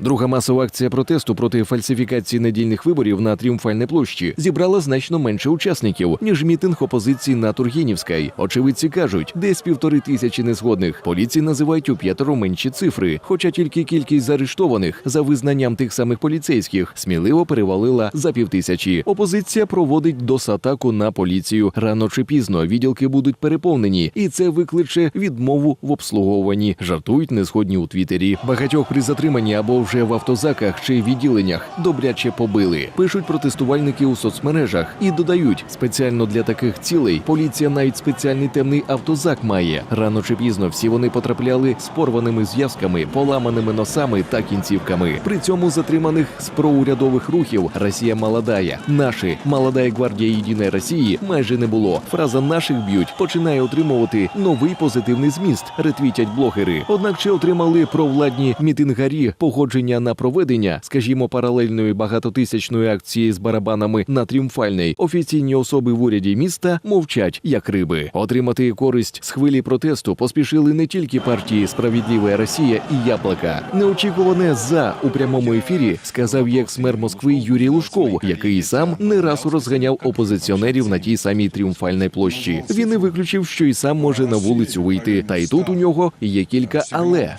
Друга масова акція протесту проти фальсифікації недільних виборів на Тріумфальній площі зібрала значно менше учасників ніж мітинг опозиції на Тургенівській. Очевидці кажуть, десь півтори тисячі незгодних. Поліції називають у п'ятеро менші цифри. Хоча тільки кількість заарештованих за визнанням тих самих поліцейських сміливо перевалила за півтисячі. Опозиція проводить досатаку на поліцію. Рано чи пізно відділки будуть переповнені, і це викличе відмову в обслуговуванні. Жартують незгодні у Твіттері. Багатьох при затриманні або вже в автозаках чи відділеннях добряче побили. Пишуть протестувальники у соцмережах і додають спеціально для таких цілей. Поліція навіть спеціальний темний автозак має. Рано чи пізно всі вони потрапляли з порваними зв'язками, поламаними носами та кінцівками. При цьому затриманих з проурядових рухів Росія молодая. Наші молодая гвардія єдиної Росії майже не було. Фраза наших б'ють починає отримувати новий позитивний зміст. Ретвітять блогери. Однак чи отримали провладні мітингарі погодження на проведення, скажімо, паралельної багатотисячної акції з барабанами на тріумфальний офіційні особи в уряді міста мовчать як риби. Отримати користь з хвилі протесту поспішили не тільки партії Справедлива Росія і Яблока. Неочікуване за у прямому ефірі сказав екс-мер Москви Юрій Лужков, який сам не раз розганяв опозиціонерів на тій самій тріумфальній площі. Він не виключив, що і сам може на вулицю вийти. Та й тут у нього є кілька але.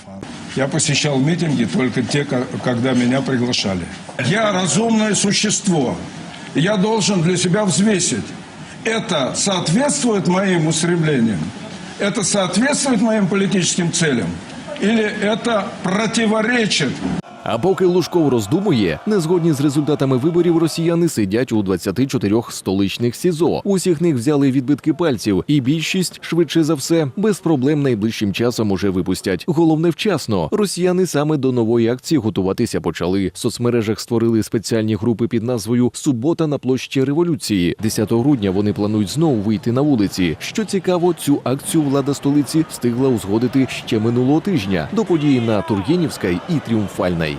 Я посещал митинги только те, ко- когда меня приглашали. Я разумное существо. Я должен для себя взвесить. Это соответствует моим устремлениям? Это соответствует моим политическим целям? Или это противоречит А поки Лужков роздумує, незгодні з результатами виборів росіяни сидять у 24 столичних СІЗО. Усіх них взяли відбитки пальців, і більшість, швидше за все, без проблем найближчим часом уже випустять. Головне вчасно. Росіяни саме до нової акції готуватися почали. В соцмережах створили спеціальні групи під назвою Субота на площі революції. 10 грудня вони планують знову вийти на вулиці. Що цікаво, цю акцію влада столиці встигла узгодити ще минулого тижня до події на Тургенівській і Тріумфальній.